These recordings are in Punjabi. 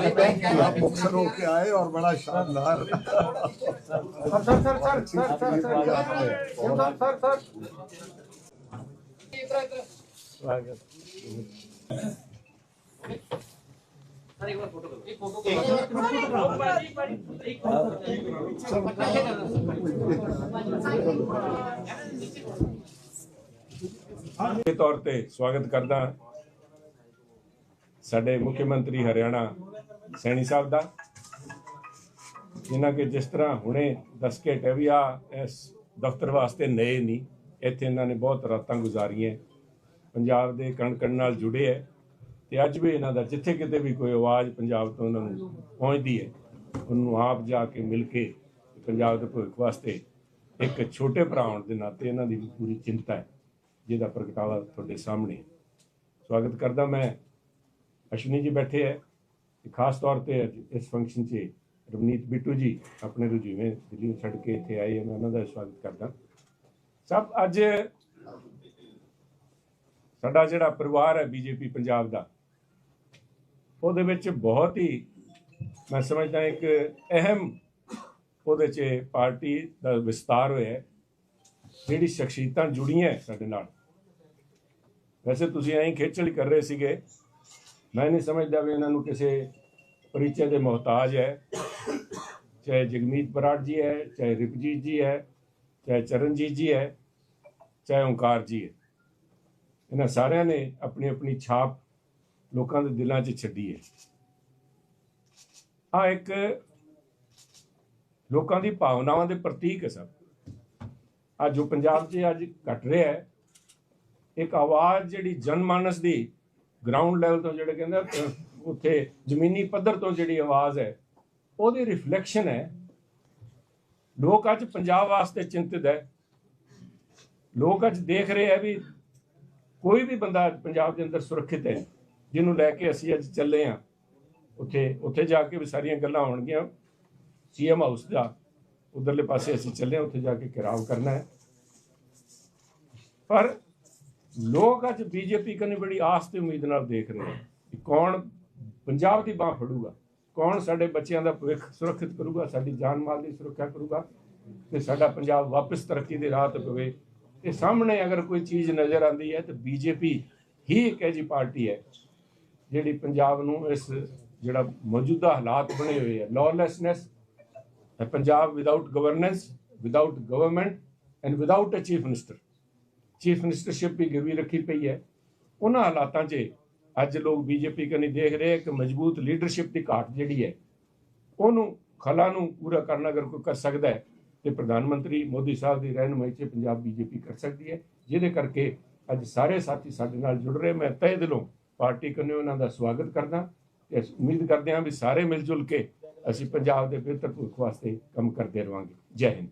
आप मुक्तसर होके आए और बड़ा शानदार sir sir sir sir sir sir sir sir sir ਦੇ ਤੌਰ ਤੇ ਸਵਾਗਤ ਕਰਦਾ ਸਾਡੇ ਮੁੱਖ ਮੰਤਰੀ ਹਰਿਆਣਾ ਸੈਣੀ ਸਾਹਿਬ ਦਾ। ਜਿਨ੍ਹਾਂ ਕਿ ਜਿਸ ਤਰ੍ਹਾਂ ਹੁਣੇ ਦੱਸ ਕੇ ਟਵਿਆ ਇਸ ਦਫ਼ਤਰ ਵਾਸਤੇ ਨਏ ਨਹੀਂ ਇੱਥੇ ਇਹਨਾਂ ਨੇ ਬਹੁਤ ਰਾਤਾਂ ਗੁਜ਼ਾਰੀਆਂ। ਪੰਜਾਬ ਦੇ ਕਣ ਕਣ ਨਾਲ ਜੁੜੇ ਹੈ ਤੇ ਅੱਜ ਵੀ ਇਹਨਾਂ ਦਾ ਜਿੱਥੇ ਕਿਤੇ ਵੀ ਕੋਈ ਆਵਾਜ਼ ਪੰਜਾਬ ਤੋਂ ਉਹਨਾਂ ਨੂੰ ਪਹੁੰਚਦੀ ਹੈ ਉਹਨੂੰ ਆਪ ਜਾ ਕੇ ਮਿਲ ਕੇ ਪੰਜਾਬ ਦੇ ਭਵਿੱਖ ਵਾਸਤੇ ਇੱਕ ਛੋਟੇ ਭਰਾ ਹੋਣ ਦੇ ਨਾਤੇ ਇਹਨਾਂ ਦੀ ਵੀ ਪੂਰੀ ਚਿੰਤਾ ਹੈ ਜਿਹਦਾ ਪ੍ਰਗਟਾਵਾ ਤੁਹਾਡੇ ਸਾਹਮਣੇ ਹੈ। ਸਵਾਗਤ ਕਰਦਾ ਮੈਂ ਅਸ਼ਵਨੀ ਜੀ ਬੈਠੇ ਹੈ ਖਾਸ ਤੌਰ ਤੇ ਅੱਜ ਇਸ ਫੰਕਸ਼ਨ 'ਚ ਰਵਨੀਤ ਬਿੱਟੂ ਜੀ ਆਪਣੇ ਰੁਝੇਵੇਂ ਦਿੱਲੀ ਛੱਡ ਕੇ ਇੱਥੇ ਆਏ ਮੈਂ ਉਹਨਾਂ ਦਾ ਸਵਾਗਤ ਕਰਦਾ। ਸਭ ਅੱਜ ਸਾਡਾ ਜਿਹੜਾ ਪਰਿਵਾਰ ਹੈ ਬੀਜੇਪੀ ਪੰਜਾਬ ਦਾ, ਉਹਦੇ ਵਿੱਚ ਬਹੁਤ ਹੀ ਮੈਂ ਸਮਝਦਾ ਇੱਕ ਅਹਿਮ ਉਹਦੇ 'ਚ ਪਾਰਟੀ ਦਾ ਵਿਸਤਾਰ ਹੋਇਆ ਜਿਹੜੀ ਸ਼ਖਸੀਅਤਾਂ ਜੁੜੀਆਂ ਸਾਡੇ ਨਾਲ। ਵੈਸੇ ਤੁਸੀਂ ਐਂ ਖੇਚਲ ਕਰ ਰਹੇ ਸੀਗੇ ਮੈਂ ਨਹੀਂ ਸਮਝਦਾ ਵੀ ਇਹਨਾਂ ਨੂੰ ਕਿਸੇ ਪਰਿਚੈ ਦੇ ਮੁਹਤਾਜ ਹੈ। ਚਾਹੇ ਜਗਮੀਤ ਬਰਾੜ ਜੀ ਹੈ, ਚਾਹੇ ਰਿਪਜੀਤ ਜੀ ਹੈ, ਚਾਹੇ ਚਰਨਜੀਤ ਜੀ ਹੈ, ਚਾਹੇ ਓਂਕਾਰ ਜੀ ਹੈ। ਇਹਨਾਂ ਸਾਰਿਆਂ ਨੇ ਆਪਣੀ ਆਪਣੀ ਛਾਪ ਲੋਕਾਂ ਦੇ ਦਿਲਾਂ 'ਚ ਛੱਡੀ ਹੈ। ਆ ਇੱਕ ਲੋਕਾਂ ਦੀ ਭਾਵਨਾਵਾਂ ਦੇ ਪ੍ਰਤੀਕ ਹੈ ਸਭ। ਅੱਜ ਜੋ ਪੰਜਾਬ 'ਚ ਅੱਜ ਘਟ ਰਿਹਾ ਹੈ। ਇੱਕ ਆਵਾਜ਼ ਜਿਹੜੀ ਜਨਮਾਨਸ ਦੀ ਗਰਾਊਂਡ ਲੈਵਲ ਤੋਂ ਜਿਹੜੇ ਕਹਿੰਦੇ ਉੱਥੇ ਜ਼ਮੀਨੀ ਪੱਧਰ ਤੋਂ ਜਿਹੜੀ ਆਵਾਜ਼ ਹੈ, ਉਹਦੀ ਰਿਫਲੈਕਸ਼ਨ ਹੈ। ਲੋਕ ਅੱਜ ਪੰਜਾਬ ਵਾਸਤੇ ਚਿੰਤਿਤ ਹੈ। ਲੋਕ ਅੱਜ ਦੇਖ ਰਹੇ ਹੈ ਵੀ ਕੋਈ ਵੀ ਬੰਦਾ ਪੰਜਾਬ ਦੇ ਅੰਦਰ ਸੁਰੱਖਿਅਤ ਹੈ, ਜਿਹਨੂੰ ਲੈ ਕੇ ਅਸੀਂ ਅੱਜ ਚੱਲੇ ਹਾਂ। ਉੱਥੇ ਉੱਥੇ ਜਾ ਕੇ ਵੀ ਸਾਰੀਆਂ ਗੱਲਾਂ ਹੋਣਗੀਆਂ। ਸੀਐਮ ਹਾਊਸ ਦਾ, ਉਧਰਲੇ ਪਾਸੇ ਅਸੀਂ ਚੱਲੇ ਹਾਂ, ਉੱਥੇ ਜਾ ਕੇ ਘਿਰਾਵ ਕਰਨਾ ਹੈ। ਪਰ ਲੋਕ ਅੱਜ ਬੀਜੇਪੀ ਕਨੇ ਬੜੀ ਆਸ ਤੇ ਉਮੀਦ ਨਾਲ ਦੇਖ ਰਹੇ ਹਨ ਕੌਣ ਪੰਜਾਬ ਦੀ ਬਾਹ ਫੜੂਗਾ, ਕੌਣ ਸਾਡੇ ਬੱਚਿਆਂ ਦਾ ਭਵਿੱਖ ਸੁਰੱਖਿਅਤ ਕਰੂਗਾ, ਸਾਡੀ ਜਾਨ ਮਾਲ ਦੀ ਸੁਰੱਖਿਆ ਕਰੂਗਾ ਤੇ ਸਾਡਾ ਪੰਜਾਬ ਵਾਪਸ ਤਰੱਕੀ ਦੇ ਰਾਹ ਤੇ ਪਵੇ। ਤੇ ਸਾਹਮਣੇ ਅਗਰ ਕੋਈ ਚੀਜ਼ ਨਜ਼ਰ ਆਉਂਦੀ ਹੈ ਤਾਂ ਬੀਜੇਪੀ ਹੀ ਇੱਕ ਐਜੀ ਪਾਰਟੀ ਹੈ ਜਿਹੜੀ ਪੰਜਾਬ ਨੂੰ ਇਸ ਜਿਹੜਾ ਮੌਜੂਦਾ ਹਾਲਾਤ ਬਣੇ ਹੋਏ ਹੈ lawlessness Punjab without governance without government and without a chief minister chief ministership ਵੀ ਗਿਰਵੀ ਰੱਖੀ ਪਈ ਹੈ। ਉਹਨਾਂ ਹਾਲਾਤਾਂ 'ਚ ਅੱਜ ਲੋਕ ਬੀਜੇਪੀ ਕਨੀ ਦੇਖ ਰਹੇ ਕਿ ਮਜ਼ਬੂਤ ਲੀਡਰਸ਼ਿਪ ਦੀ ਘਾਟ ਜਿਹੜੀ ਹੈ, ਉਹਨੂੰ ਖਲਾ ਨੂੰ ਪੂਰਾ ਕਰਨਾ ਅਗਰ ਕੋਈ ਕਰ ਸਕਦਾ ਹੈ, ਤੇ ਪ੍ਰਧਾਨ ਮੰਤਰੀ ਮੋਦੀ ਸਾਹਿਬ ਦੀ ਰਹਿਨੁਮਾਈ 'ਚ ਪੰਜਾਬ ਬੀਜੇਪੀ ਕਰ ਸਕਦੀ ਹੈ। ਜਿਹਦੇ ਕਰਕੇ ਅੱਜ ਸਾਰੇ ਸਾਥੀ ਸਾਡੇ ਨਾਲ ਜੁੜ ਰਹੇ। ਮੈਂ ਤਹਿ ਦਿਲੋਂ ਪਾਰਟੀ ਕਨੇ ਉਹਨਾਂ ਦਾ ਸਵਾਗਤ ਕਰਦਾ ਤੇ ਉਮੀਦ ਕਰਦੇ ਹਾਂ ਵੀ ਸਾਰੇ ਮਿਲ ਜੁਲ ਕੇ ਅਸੀਂ ਪੰਜਾਬ ਦੇ ਬਿਹਤਰ ਭਵਿੱਖ ਵਾਸਤੇ ਕੰਮ ਕਰਦੇ ਰਵਾਂਗੇ। ਜੈ ਹਿੰਦ।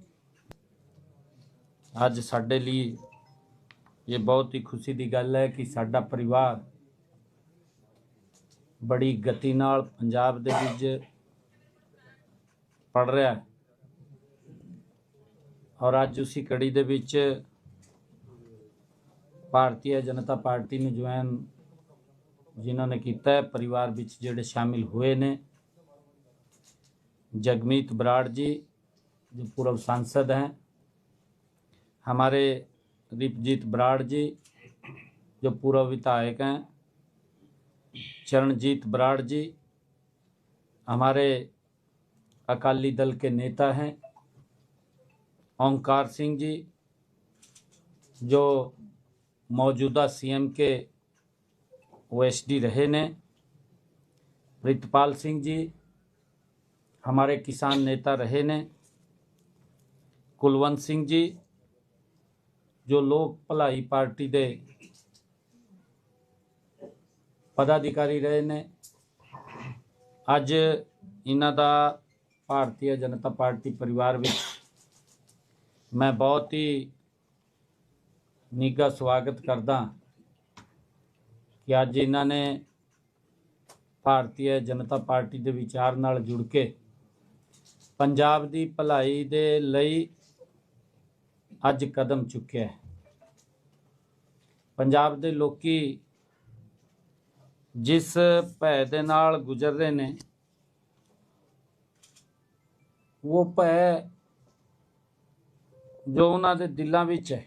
ਅੱਜ ਸਾਡੇ ਲਈ ਇਹ ਬਹੁਤ ਹੀ ਖੁਸ਼ੀ ਦੀ ਗੱਲ ਹੈ ਕਿ ਸਾਡਾ ਪਰਿਵਾਰ ਬੜੀ ਗਤੀ ਨਾਲ ਪੰਜਾਬ ਦੇ ਵਿੱਚ ਪੜ ਰਿਹਾ ਹੈ ਔਰ ਅੱਜ ਉਸੇ ਕੜੀ ਦੇ ਵਿੱਚ ਭਾਰਤੀ ਜਨਤਾ ਪਾਰਟੀ ਨੂੰ ਜੁਆਇਨ ਜਿਨ੍ਹਾਂ ਨੇ ਕੀਤਾ ਹੈ ਪਰਿਵਾਰ ਵਿੱਚ ਜਿਹੜੇ ਸ਼ਾਮਿਲ ਹੋਏ ਨੇ जगमीत बराड़ जी जो पूर्व सांसद हैं हमारे दीपजीत बराड़ जी, जो पूर्व विधायक हैं। चरणजीत बराड़ जी, हमारे अकाली दल के नेता हैं। ओंकार सिंह जी, जो मौजूदा सीएम के ओएसडी रहे ने। प्रीतपाल सिंह जी, हमारे किसान नेता रहे ने। कुलवंत सिंह जी ਜੋ ਲੋਕ ਭਲਾਈ ਪਾਰਟੀ ਦੇ ਪਦਾਧਿਕਾਰੀ ਰਹੇ ਨੇ, ਅੱਜ ਇਹਨਾਂ ਦਾ ਭਾਰਤੀ ਜਨਤਾ ਪਾਰਟੀ ਪਰਿਵਾਰ ਵਿੱਚ ਮੈਂ ਬਹੁਤ ਹੀ ਨਿੱਘਾ ਸਵਾਗਤ ਕਰਦਾ ਕਿ ਅੱਜ ਇਹਨਾਂ ਨੇ ਭਾਰਤੀ ਜਨਤਾ ਪਾਰਟੀ ਦੇ ਵਿਚਾਰ ਨਾਲ ਜੁੜ ਕੇ ਪੰਜਾਬ ਦੀ ਭਲਾਈ ਦੇ ਲਈ ਅੱਜ ਕਦਮ ਚੁੱਕਿਆ ਹੈ। ਪੰਜਾਬ ਦੇ ਲੋਕੀ ਜਿਸ ਭੈ ਦੇ ਨਾਲ ਗੁਜ਼ਰ ਰਹੇ ਨੇ, ਉਹ ਭੈ ਜੋ ਉਹਨਾਂ ਦੇ ਦਿਲਾਂ ਵਿੱਚ ਹੈ,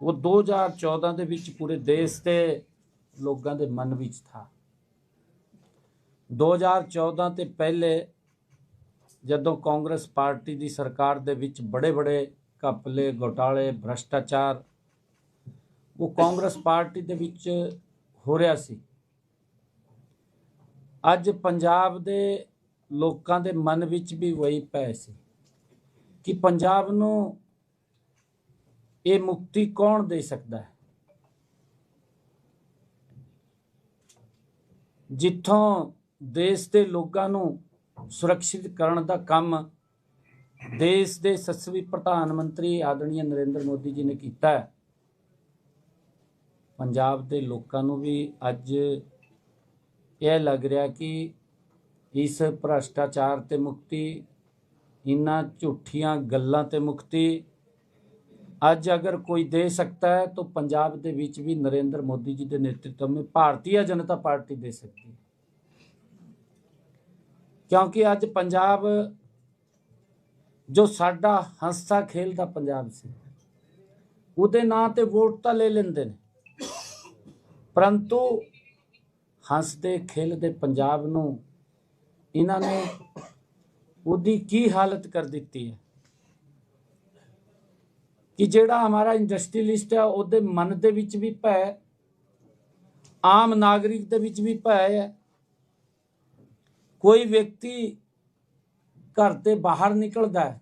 ਉਹ 2014 ਦੇ ਵਿੱਚ ਪੂਰੇ ਦੇਸ਼ ਤੇ ਲੋਕਾਂ ਦੇ ਮਨ ਵਿੱਚ ਥਾ। 2014 ਤੇ ਪਹਿਲੇ ਜਦੋਂ ਕਾਂਗਰਸ ਪਾਰਟੀ ਦੀ ਸਰਕਾਰ ਦੇ ਵਿੱਚ ਬੜੇ ਬੜੇ ਘਪਲੇ, ਘੋਟਾਲੇ, ਭ੍ਰਸ਼ਟਾਚਾਰ, ਉਹ ਕਾਂਗਰਸ ਪਾਰਟੀ ਦੇ ਵਿੱਚ ਹੋ ਰਿਹਾ ਸੀ। ਅੱਜ ਪੰਜਾਬ ਦੇ ਲੋਕਾਂ ਦੇ ਮਨ ਵਿੱਚ ਵੀ ਵਹੀ ਪੈ ਸੀ ਕਿ ਪੰਜਾਬ ਨੂੰ ਇਹ ਮੁਕਤੀ ਕੌਣ ਦੇ ਸਕਦਾ ਹੈ? ਜਿੱਥੋਂ ਦੇਸ਼ ਦੇ ਲੋਕਾਂ ਨੂੰ ਸੁਰੱਖਿਤ ਕਰਨ ਦਾ ਕੰਮ ਦੇਸ਼ ਦੇ ਸੱਸਵੀ ਪ੍ਰਧਾਨ ਮੰਤਰੀ ਆਦਰਣੀ ਨਰਿੰਦਰ ਮੋਦੀ ਜੀ ਨੇ ਕੀਤਾ ਹੈ। ਪੰਜਾਬ ਦੇ ਲੋਕਾਂ ਨੂੰ ਵੀ ਅੱਜ ਇਹ ਲੱਗ ਰਿਹਾ ਕਿ ਇਸ ਭ੍ਰਸ਼ਟਾਚਾਰ ਤੇ ਮੁਕਤੀ, ਇਨ੍ਹਾਂ ਝੂਠੀਆਂ ਗੱਲਾਂ ਤੇ ਮੁਕਤੀ, ਅੱਜ ਅਗਰ ਕੋਈ ਦੇ ਸਕਦਾ ਹੈ ਤਾਂ ਪੰਜਾਬ ਦੇ ਵਿੱਚ ਵੀ ਨਰਿੰਦਰ ਮੋਦੀ ਜੀ ਦੇ ਨੇਤਰਤਵ ਵਿੱਚ ਭਾਰਤੀ ਜਨਤਾ ਪਾਰਟੀ ਦੇ ਸਕਦੀ ਹੈ। ਕਿਉਂਕਿ ਅੱਜ ਪੰਜਾਬ, ਜੋ ਸਾਡਾ ਹੰਸਾ ਖੇਲਦਾ ਪੰਜਾਬ ਸੀ, ਉਹਦੇ ਨਾਂ ਤੇ ਵੋਟ ਤਾਂ ਲੈ ਲੈਂਦੇ ਨੇ। ਪਰੰਤੂ ਹੱਸਦੇ, ਖੇਲਦੇ ਪੰਜਾਬ ਨੂੰ ਇਹਨਾਂ ਨੇ ਉਹਦੀ ਕੀ ਹਾਲਤ ਕਰ ਦਿੱਤੀ ਹੈ? ਕਿ ਜਿਹੜਾ ਹਮਾਰਾ ਇੰਡਸਟਰੀਲਿਸਟ ਹੈ, ਉਹਦੇ ਮਨ ਦੇ ਵਿੱਚ ਵੀ ਭੈ ਆਮ ਨਾਗਰਿਕ ਦੇ ਵਿੱਚ ਵੀ ਭੈ ਹੈ ਕੋਈ ਵਿਅਕਤੀ ਘਰ ਤੇ ਬਾਹਰ ਨਿਕਲਦਾ ਹੈ,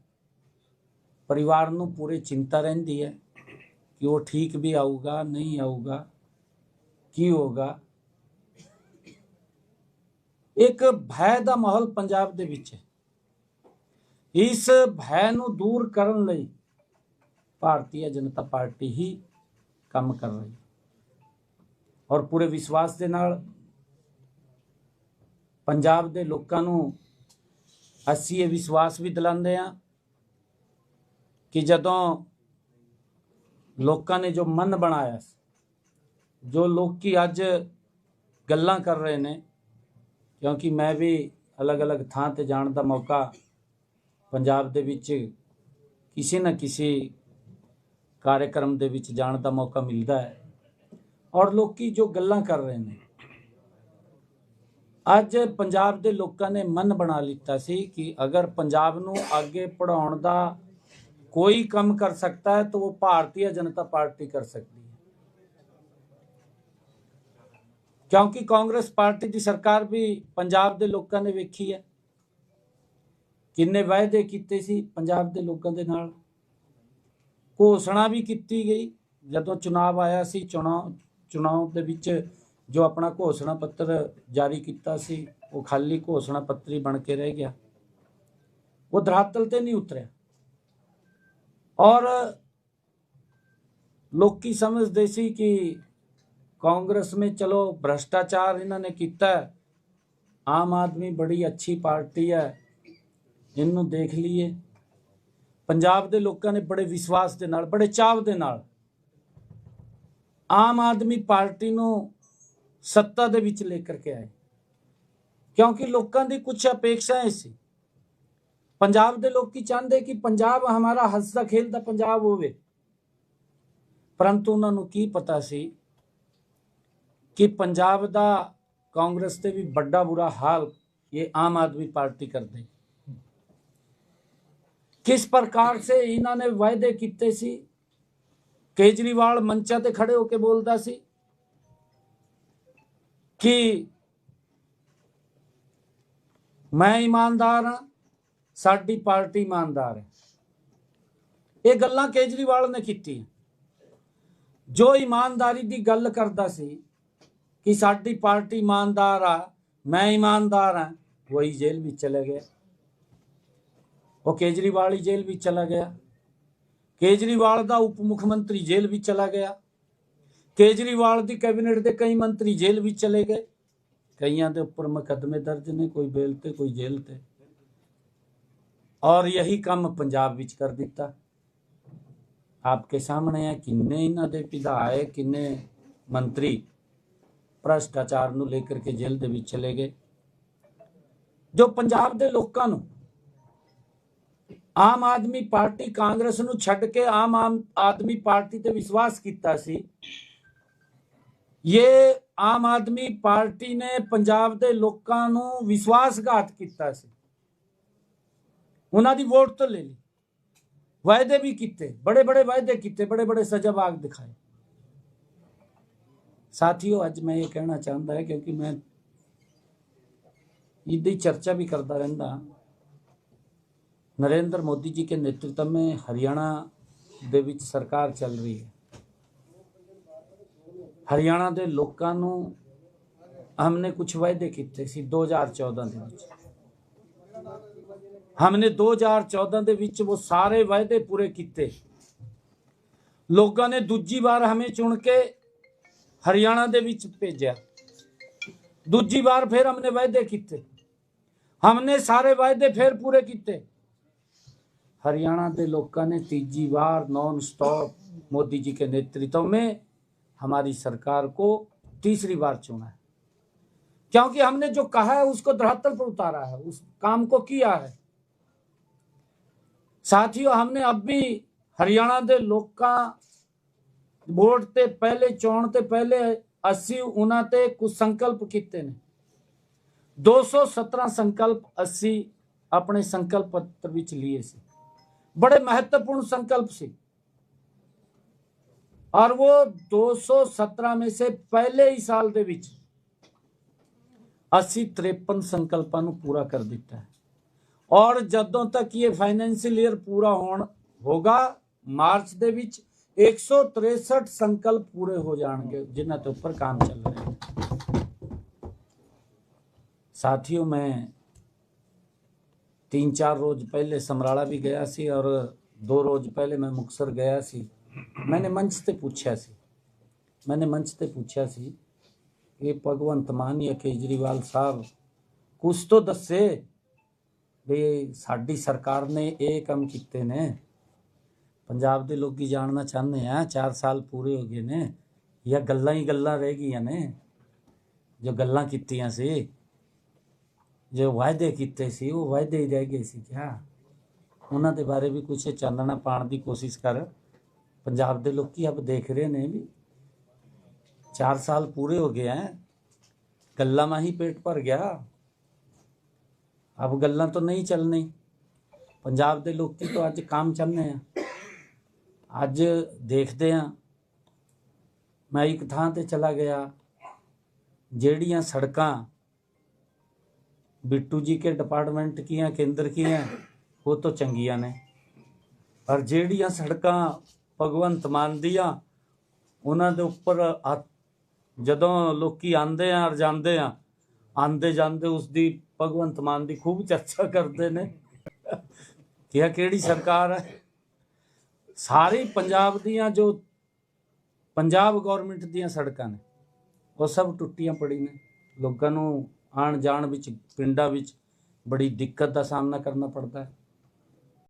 ਪਰਿਵਾਰ ਨੂੰ ਪੂਰੀ ਚਿੰਤਾ ਰਹਿੰਦੀ ਹੈ ਕਿ ਉਹ ਠੀਕ ਵੀ ਆਊਗਾ, ਨਹੀਂ ਆਊਗਾ, ਕੀ ਹੋਗਾ ਇੱਕ ਭੈ ਦਾ ਮਾਹੌਲ ਪੰਜਾਬ ਦੇ ਵਿੱਚ ਹੈ। ਇਸ ਭੈ ਨੂੰ ਦੂਰ ਕਰਨ ਲਈ ਭਾਰਤੀ ਜਨਤਾ ਪਾਰਟੀ ਹੀ ਕੰਮ ਕਰ ਰਹੀ ਹੈ। ਔਰ ਪੂਰੇ ਵਿਸ਼ਵਾਸ ਦੇ ਨਾਲ ਪੰਜਾਬ ਦੇ ਲੋਕਾਂ ਨੂੰ ਅਸੀਂ ਇਹ ਵਿਸ਼ਵਾਸ ਵੀ ਦਿਲਾਉਂਦੇ ਹਾਂ ਕਿ ਜਦੋਂ ਲੋਕਾਂ ਨੇ ਜੋ ਮਨ ਬਣਾਇਆ ਜੋ ਲੋਕੀ ਅੱਜ ਗੱਲਾਂ ਕਰ ਰਹੇ ਨੇ, ਕਿਉਂਕਿ ਮੈਂ ਵੀ ਅਲੱਗ-ਅਲੱਗ ਥਾਂ ਤੇ ਜਾਣ ਦਾ ਮੌਕਾ ਪੰਜਾਬ ਦੇ ਵਿੱਚ ਕਿਸੇ ਨਾ ਕਿਸੇ ਕਾਰਜਕ੍ਰਮ ਦੇ ਵਿੱਚ ਜਾਣ ਦਾ ਮੌਕਾ ਮਿਲਦਾ ਹੈ। ਔਰ ਲੋਕੀ ਜੋ ਗੱਲਾਂ ਕਰ ਰਹੇ ਨੇ ਅੱਜ ਪੰਜਾਬ ਦੇ ਲੋਕਾਂ ਨੇ ਮਨ ਬਣਾ ਲਿੱਤਾ ਸੀ ਕਿ ਅਗਰ ਪੰਜਾਬ ਨੂੰ ਅੱਗੇ ਪੜਾਉਣ ਦਾ ਕੋਈ ਕੰਮ ਕਰ ਸਕਦਾ ਹੈ, ਤਾਂ ਉਹ ਭਾਰਤੀ ਜਨਤਾ ਪਾਰਟੀ ਕਰ ਸਕਦੀ ਹੈ। ਕਿਉਂਕਿ ਕਾਂਗਰਸ ਪਾਰਟੀ ਦੀ ਸਰਕਾਰ ਵੀ ਪੰਜਾਬ ਦੇ ਲੋਕਾਂ ਨੇ ਵੇਖੀ ਹੈ। ਕਿੰਨੇ ਵਾਅਦੇ ਕੀਤੇ ਸੀ ਪੰਜਾਬ ਦੇ ਲੋਕਾਂ ਦੇ ਨਾਲ। ਘੋਸ਼ਣਾ ਵੀ ਕੀਤੀ ਗਈ। ਜਦੋਂ ਚੁਣਾਵ ਆਇਆ ਸੀ ਚੁਣਾਵ ਚੁਣਾਵ ਦੇ ਵਿੱਚ ਜੋ ਆਪਣਾ ਘੋਸ਼ਣਾ ਪੱਤਰ ਜਾਰੀ ਕੀਤਾ ਸੀ, ਉਹ ਖਾਲੀ ਘੋਸ਼ਣਾ ਪੱਤਰੀ ਬਣ ਕੇ ਰਹਿ ਗਿਆ। ਉਹ ਧਰਾਤਲ ਤੇ ਨਹੀਂ ਉਤਰਿਆ। ਔਰ ਲੋਕੀ ਸਮਝਦੇ ਸੀ ਕਿ ਕਾਂਗਰਸ में ਚਲੋ ਭ੍ਰਸ਼ਟਾਚਾਰ ਇਹਨਾਂ ਨੇ ਕੀਤਾ ਆਮ ਆਦਮੀ ਬੜੀ ਅੱਛੀ ਪਾਰਟੀ ਹੈ, ਇਹਨੂੰ ਦੇਖ ਲਈਏ। ਪੰਜਾਬ ਦੇ ਲੋਕਾਂ ਨੇ ਬੜੇ ਵਿਸ਼ਵਾਸ ਦੇ ਨਾਲ, ਬੜੇ ਚਾਅ ਦੇ ਨਾਲ ਆਮ ਆਦਮੀ ਪਾਰਟੀ ਨੂੰ ਸੱਤਾ ਦੇ ਵਿੱਚ ਲੈ ਕਰਕੇ ਆਏ। ਕਿਉਂਕਿ ਲੋਕਾਂ ਦੀ ਕੁਝ ਅਪੇક્ષਾएं ਸੀ। ਪੰਜਾਬ ਦੇ ਲੋਕ ਕੀ ਚਾਹੁੰਦੇ ਕਿ ਪੰਜਾਬ ਹਮਾਰਾ ਹੱਸਦਾ ਖੇਲਦਾ ਪੰਜਾਬ ਹੋਵੇ? ਪਰੰਤੂ ਉਹਨਾਂ ਨੂੰ ਕੀ ਪਤਾ ਸੀ ਕਿ ਪੰਜਾਬ ਦਾ ਕਾਂਗਰਸ ਤੇ ਵੀ ਵੱਡਾ ਬੁਰਾ ਹਾਲ ਇਹ ਆਮ ਆਦਮੀ ਪਾਰਟੀ ਕਰਦੇ। ਕਿਸ ਪ੍ਰਕਾਰ ਸੇ ਇਹਨਾਂ ਨੇ ਵਾਅਦੇ ਕੀਤੇ ਸੀ? ਕੇਜਰੀਵਾਲ ਮੰਚਾਂ ਤੇ ਖੜੇ ਹੋ ਕੇ ਬੋਲਦਾ ਸੀ। ਕਿ ਮੈਂ ਇਮਾਨਦਾਰ ਹਾਂ, ਸਾਡੀ ਪਾਰਟੀ ਇਮਾਨਦਾਰ ਹੈ। ਇਹ ਗੱਲਾਂ ਕੇਜਰੀਵਾਲ ਨੇ ਕੀਤੀ ਜੋ ਇਮਾਨਦਾਰੀ ਦੀ ਗੱਲ ਕਰਦਾ ਸੀ ਕਿ ਸਾਡੀ ਪਾਰਟੀ ਇਮਾਨਦਾਰ ਆ, ਮੈਂ ਇਮਾਨਦਾਰ ਹਾਂ ਵਹੀ ਜੇਲ੍ਹ ਵਿੱਚ ਚਲੇ ਗਿਆ। ਉਹ ਕੇਜਰੀਵਾਲ ਹੀ ਜੇਲ੍ਹ ਵਿੱਚ ਚਲਾ ਗਿਆ। ਕੇਜਰੀਵਾਲ ਦਾ ਉਪ ਮੁੱਖ ਮੰਤਰੀ ਜੇਲ੍ਹ ਵਿੱਚ ਚਲਾ ਗਿਆ। ਕੇਜਰੀਵਾਲ ਦੀ ਕੈਬਨਿਟ ਦੇ ਕਈ ਮੰਤਰੀ ਜੇਲ੍ਹ ਵਿੱਚ ਚਲੇ ਗਏ। ਕਈਆਂ ਦੇ ਉੱਪਰ ਮੁਕੱਦਮੇ ਦਰਜ ਨੇ, ਕੋਈ ਬੇਲ ਤੇ, ਕੋਈ ਜੇਲ੍ਹ ਤੇ। ਔਰ ਯਹੀ ਕੰਮ ਪੰਜਾਬ ਵਿੱਚ ਕਰ ਦਿੱਤਾ। ਆਪਕੇ ਸਾਹਮਣੇ ਹੈ ਕਿੰਨੇ ਇਹਨਾਂ ਦੇ ਵਿਧਾਇਕ, ਕਿੰਨੇ ਮੰਤਰੀ ਭ੍ਰਸ਼ਟਾਚਾਰ ਨੂੰ ਲੈ ਕਰਕੇ ਜੇਲ੍ਹ ਦੇ ਵਿੱਚ ਚਲੇ ਗਏ। ਜੋ ਪੰਜਾਬ ਦੇ ਲੋਕਾਂ ਨੂੰ ਆਮ ਆਦਮੀ ਪਾਰਟੀ ਕਾਂਗਰਸ ਨੂੰ ਛੱਡ ਕੇ ਆਮ ਆਮ ਆਦਮੀ ਪਾਰਟੀ ਤੇ ਵਿਸ਼ਵਾਸ ਕੀਤਾ ਸੀ ਇਹ ਆਮ ਆਦਮੀ ਪਾਰਟੀ ਨੇ ਪੰਜਾਬ ਦੇ ਲੋਕਾਂ ਨੂੰ ਵਿਸ਼ਵਾਸਘਾਤ ਕੀਤਾ ਸੀ ਉਹਨਾਂ ਦੀ ਵੋਟ ਤੋਂ ਲੈ ਲਈ ਵਾਅਦੇ ਵੀ ਕੀਤੇ ਬੜੇ ਬੜੇ ਵਾਅਦੇ ਕੀਤੇ ਬੜੇ ਬੜੇ ਸਜਾਬਾਗ ਦਿਖਾਏ ਸਾਥੀਓ ਅੱਜ ਮੈਂ ਇਹ ਕਹਿਣਾ ਚਾਹੁੰਦਾ ਹੈ ਕਿਉਂਕਿ ਮੈਂ ਇਹਦੀ ਚਰਚਾ भी करता रहता नरेंद्र मोदी जी के नेतृत्व में हरियाणा ਦੇ ਵਿੱਚ ਸਰਕਾਰ ਚੱਲ ਰਹੀ ਹੈ ਹਰਿਆਣਾ ਦੇ ਲੋਕਾਂ ਨੂੰ ਹਮਨੇ ਕੁਝ ਵਾਅਦੇ ਕੀਤੇ ਸੀ 2014 ਦੇ ਵਿੱਚ ਹਮਨੇ 2014 ਦੇ ਵਿੱਚ ਉਹ ਸਾਰੇ ਵਾਅਦੇ ਪੂਰੇ ਕੀਤੇ ਲੋਕਾਂ ਨੇ ਦੂਜੀ ਵਾਰ ਹਮੇ ਚੁਣ ਕੇ ਹਰਿਆਣਾ ਦੇ ਵਿੱਚ ਭੇਜਿਆ ਦੂਜੀ ਵਾਰ ਫਿਰ ਹਮਨੇ ਵਾਅਦੇ ਕੀਤੇ ਹਮਨੇ ਸਾਰੇ ਵਾਅਦੇ ਫਿਰ ਪੂਰੇ ਕੀਤੇ हरियाणा के लोगों ने तीजी बार नॉन स्टॉप मोदी जी के नेतृत्व में हमारी सरकार को तीसरी बार चुना है क्योंकि हमने जो कहा है उसको धरातल पर उतारा है उस काम को किया है साथियों हमने अब भी हरियाणा के लोग वोट ते पहले चोण ते पहले अस्सी उन्होंने ते कुछ संकल्प किए ने 217 संकल्प अस्सी अपने संकल्प पत्र ਵਿੱਚ लिए ਸੀ बड़े महत्वपूर्ण संकल्प से और वो 217 में से ਪਹਿਲੇ ਹੀ ਸਾਲ ਦੇ ਵਿੱਚ ਅਸੀਂ 53 ਸੰਕਲਪਾਂ ਨੂੰ ਪੂਰਾ ਕਰ ਦਿੱਤਾ ਹੈ ਔਰ ਜਦੋਂ ਤੱਕ ਇਹ ਫਾਈਨੈਂਸ਼ੀਅਲ ਈਅਰ ਪੂਰਾ ਹੋਣ ਹੋਗਾ ਮਾਰਚ ਦੇ ਵਿੱਚ 163 ਸੰਕਲਪ ਪੂਰੇ ਹੋ ਜਾਣਗੇ ਜਿਨ੍ਹਾਂ ਤੇ ਉੱਪਰ ਕੰਮ ਚੱਲ ਰਿਹਾ ਹੈ साथियों मैं तीन चार रोज पहले समराला भी गया सी और दो रोज पहले मैं मुक्तसर गया ਮੈਨੇ ਮੰਚ ਤੇ ਪੁੱਛਿਆ ਸੀ ਮੈਨੇ ਮੰਚ ਤੇ ਪੁੱਛਿਆ ਸੀ ਕਿ ਭਗਵੰਤ ਮਾਨ ਜਾਂ ਕੇਜਰੀਵਾਲ ਸਾਹਿਬ ਕੁਝ ਤੋਂ ਦੱਸੇ ਵੀ ਸਾਡੀ ਸਰਕਾਰ ਨੇ ਇਹ ਕੰਮ ਕੀਤੇ ਨੇ ਪੰਜਾਬ ਦੇ ਲੋਕੀ ਜਾਣਨਾ ਚਾਹੁੰਦੇ ਆ 4 ਸਾਲ ਪੂਰੇ ਹੋ ਗਏ ਨੇ ਜਾਂ ਗੱਲਾਂ ਹੀ ਗੱਲਾਂ ਰਹਿ ਗਈਆਂ ਨੇ ਜੋ ਗੱਲਾਂ ਕੀਤੀਆਂ ਸੀ ਜੋ ਵਾਅਦੇ ਕੀਤੇ ਸੀ ਉਹ ਵਾਅਦੇ ਹੀ ਰਹਿ ਗਏ ਸੀ ਕਿਆ ਉਹਨਾਂ ਦੇ ਬਾਰੇ ਵੀ ਕੁਝ ਚਾਨਣਾ ਪਾਣ ਦੀ ਕੋਸ਼ਿਸ਼ ਕਰ ਪੰਜਾਬ ਦੇ ਲੋਕੀ ਆਪ ਦੇਖ ਰਹੇ ਨੇ ਵੀ 4 ਸਾਲ ਪੂਰੇ ਹੋ ਗਏ ਹੈ ਗੱਲਾਂ ਮਾਹੀ ਪੇਟ ਭਰ ਗਿਆ। ਅਬ ਗੱਲਾਂ ਤੋਂ ਨਹੀਂ ਚੱਲਣੀ ਪੰਜਾਬ ਦੇ ਲੋਕੀ ਤੋਂ ਅੱਜ ਕੰਮ ਚੰਨੇ ਆ। ਅੱਜ ਦੇਖਦੇ ਆ, ਮੈਂ ਇੱਕ ਥਾਂ ਤੇ ਚਲਾ ਗਿਆ, ਜਿਹੜੀਆਂ ਸੜਕਾਂ ਬਿੱਟੂ ਜੀ ਕੇ ਡਿਪਾਰਟਮੈਂਟ ਕੀਆਂ, ਕੇਂਦਰ ਕੀਆਂ, ਉਹ ਤੋਂ ਚੰਗੀਆਂ ਨੇ। ਪਰ ਜਿਹੜੀਆਂ ਸੜਕਾਂ ਭਗਵੰਤ ਮਾਨ ਦੀਆਂ। ਉਹਨਾਂ ਦੇ ਉੱਪਰ ਜਦੋਂ ਲੋਕੀ ਆਂਦੇ ਆ ਔਰ ਜਾਂਦੇ ਆ ਆਂਦੇ ਜਾਂਦੇ ਉਸ ਦੀ ਭਗਵੰਤ ਮਾਨ ਦੀ ਖੂਬ ਚਰਚਾ ਕਰਦੇ ਨੇ। ਕਿ ਇਹ ਕਿਹੜੀ ਸਰਕਾਰ ਹੈ? ਸਾਰੀ ਪੰਜਾਬ ਦੀਆਂ ਜੋ, ਪੰਜਾਬ ਗਵਰਨਮੈਂਟ ਦੀਆਂ ਸੜਕਾਂ ਨੇ, ਉਹ ਸਭ ਟੁੱਟੀਆਂ ਪੜੀ ਨੇ। ਲੋਕਾਂ ਨੂੰ ਆਣ ਜਾਣ ਵਿੱਚ, ਪਿੰਡਾਂ ਵਿੱਚ ਬੜੀ ਦਿੱਕਤ ਦਾ ਸਾਹਮਣਾ ਕਰਨਾ ਪੜਦਾ ਹੈ।